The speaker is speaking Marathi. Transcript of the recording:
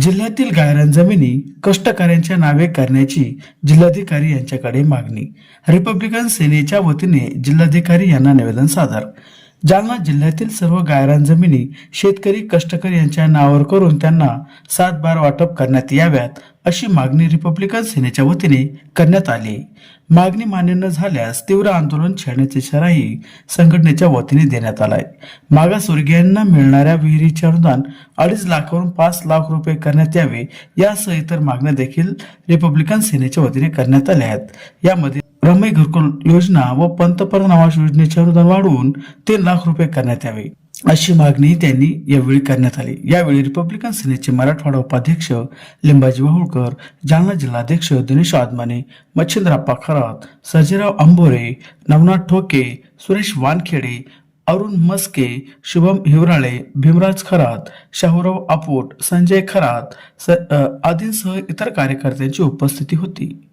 जिल्ह्यातील गायरान जमिनी कष्टकऱ्यांच्या नावे करण्याची जिल्हाधिकारी यांच्याकडे मागणी. रिपब्लिकन सेनेच्या वतीने जिल्हाधिकारी यांना निवेदन सादर. जालना जिल्ह्यातील सर्व गायरान जमिनी शेतकरी कष्टकरी यांच्या नावावर करून त्यांना सात बार वाटप करण्यात याव्यात अशी मागणी रिपब्लिकन सेनेच्या वतीने करण्यात आली. मागणी मान्य न झाल्यास तीव्र आंदोलन छेडण्याचा इशाराही संघटनेच्या वतीने देण्यात आलाय. मागासवर्गीयांना मिळणाऱ्या विहिरीचे अनुदान अडीच लाखावरून पाच लाख रुपये करण्यात यावे यासह इतर मागण्या देखील रिपब्लिकन सेनेच्या वतीने करण्यात आल्या आहेत. यामध्ये रमई घरकुल योजना व पंतप्रधान आवास योजनेचे अनुदान वाढवून तीन लाख रुपये करण्यात यावे. अशी मागणी त्यांनी यावेळी करण्यात आली. यावेळी रिपब्लिकन सेनेचे मराठवाडा उपाध्यक्ष लिंबाजी वाहुळकर जालना जिल्हाध्यक्ष दिनेश आदमाने मच्छिंद्राप्पा खरात सर्जेराव अंबोरे नवनाथ ठोके सुरेश वानखेडे अरुण मस्के शुभम हिवराळे भीमराज खरात शाहूराव आपोट संजय खरात स- आदींसह इतर कार्यकर्त्यांची उपस्थिती होती.